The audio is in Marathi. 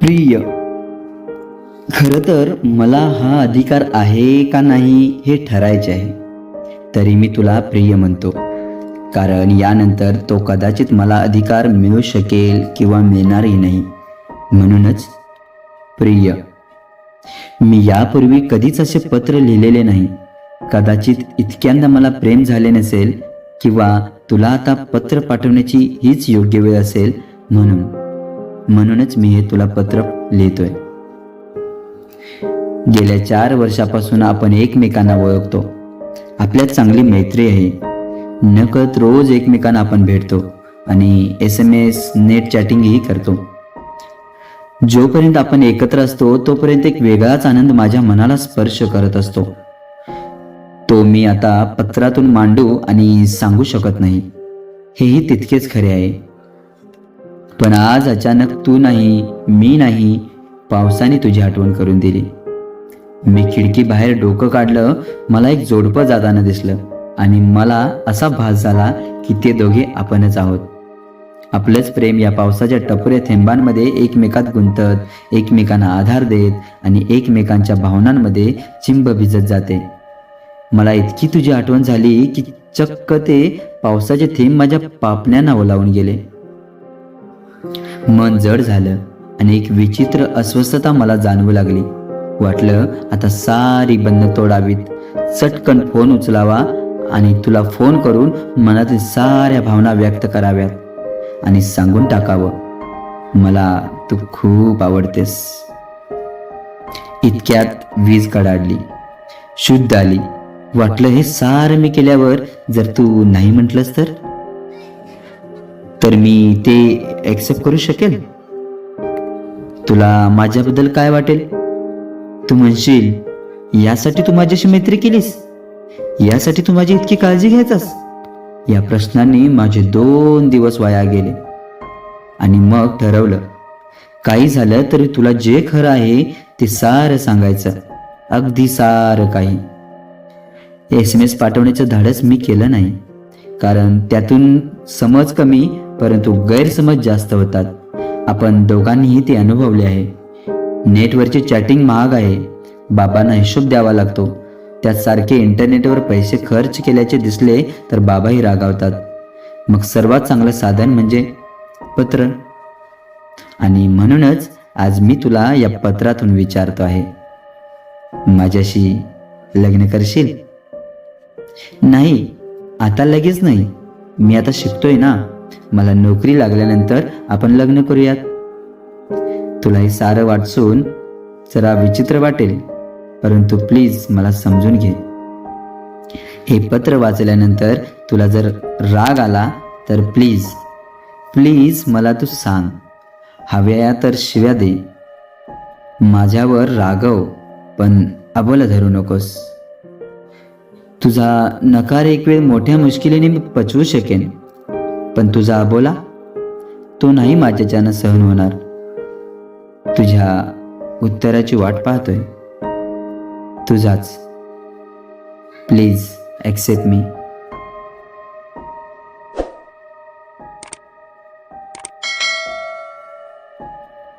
प्रिय खरं तर मला हा अधिकार आहे का नाही हे ठरायचे आहे. तरी मी तुला प्रिय म्हणतो. कारण यानंतर तो कदाचित मला अधिकार मिळू शकेल किंवा मिळणारही नाही. म्हणूनच प्रिय मी यापूर्वी कधीच असे पत्र लिहिलेले नाही. कदाचित इतक्यांदा मला प्रेम झाले नसेल किंवा तुला आता पत्र पाठवण्याची हीच योग्य वेळ असेल म्हणून. म्हणूनच मी हे तुला पत्र लिहितोय. गेल्या चार वर्षापासून आपण एकमेकांना ओळखतो. आपल्यात चांगली मैत्री आहे. नकळत रोज एकमेकांना आपण भेटतो आणि एस एम एस नेट चॅटिंगही करतो. जोपर्यंत आपण एकत्र असतो तोपर्यंत एक वेगळाच आनंद माझ्या मनाला स्पर्श करत असतो. तो मी आता पत्रातून मांडू आणि सांगू शकत नाही. हेही तितकेच खरे आहे. पण आज अचानक तू नाही मी नाही पावसाने तुझी आठवण करून दिली. मी खिडकी बाहेर डोकं काढलं मला एक जोडपं जाताना दिसलं आणि मला असा भास झाला की ते दोघे आपणच आहोत. आपलंच प्रेम या पावसाच्या टपरे थेंबांमध्ये एकमेकात गुंतत एकमेकांना आधार देत आणि एकमेकांच्या भावनांमध्ये चिंब भिजत जाते. मला इतकी तुझी आठवण झाली की चक्क ते पावसाचे थेंब माझ्या पापण्यांना ओलावून गेले. मन जड झालं आणि एक विचित्र अस्वस्थता मला जाणवू लागली. वाटलं आता सारी बंद तोडावीत. चटकन फोन उचलावा आणि तुला फोन करून मनातील साऱ्या भावना व्यक्त कराव्यात आणि सांगून टाकावं मला तू खूप आवडतेस. इतक्यात वीज कडाडली शुद्ध आली. वाटलं हे सारं मी केल्यावर जर तू नाही म्हटलंस तर? तर मी ते ॲक्सेप्ट करू शकेल तुला माझ्याबद्दल काय वाटेल? तू म्हणशील यासाठी तू माझ्याशी मैत्री केलीस? यासाठी तू माझी इतकी काळजी घ्यायचास? या प्रश्नांनी माझे दोन दिवस वाया गेले. आणि मग ठरवलं काही झालं तरी तुला जे खरं आहे ते सारं सांगायचं. अगदी सारं काही. एस एम एस पाठवण्याचं धाडस मी केलं नाही. कारण त्यातून समज कमी परंतु गैरसमज जास्त होतात. आपण दोघांनीही ते अनुभवले आहे. नेटवरची चॅटिंग महाग आहे. बाबांना हिशोब द्यावा लागतो. त्यात सारखे इंटरनेटवर पैसे खर्च केल्याचे दिसले तर बाबाही रागावतात. मग सर्वात चांगलं साधन म्हणजे पत्र. आणि म्हणूनच आज मी तुला या पत्रातून विचारतो आहे. माझ्याशी लग्न करशील? नाही आता लगेच नाही. मी आता शिकतोय ना. मला नोकरी लागल्यानंतर आपण लग्न करूयात. तुला हे सारं वाटसून जरा विचित्र वाटेल परंतु प्लीज मला समजून घे. हे पत्र वाचल्यानंतर तुला जर राग आला तर प्लीज प्लीज मला तू सांग. हव्या तर शिव्या दे. माझ्यावर रागव पण अबोला धरू नकोस. तुझा नकार एक वेळ मोठ्या मुश्किलीने मी पचवू शकेन. पण तुझा अबोला तो नाही माझ्याच्यानं सहन होणार. तुझ्या उत्तराची वाट पाहतोय. तुझाच. Please accept me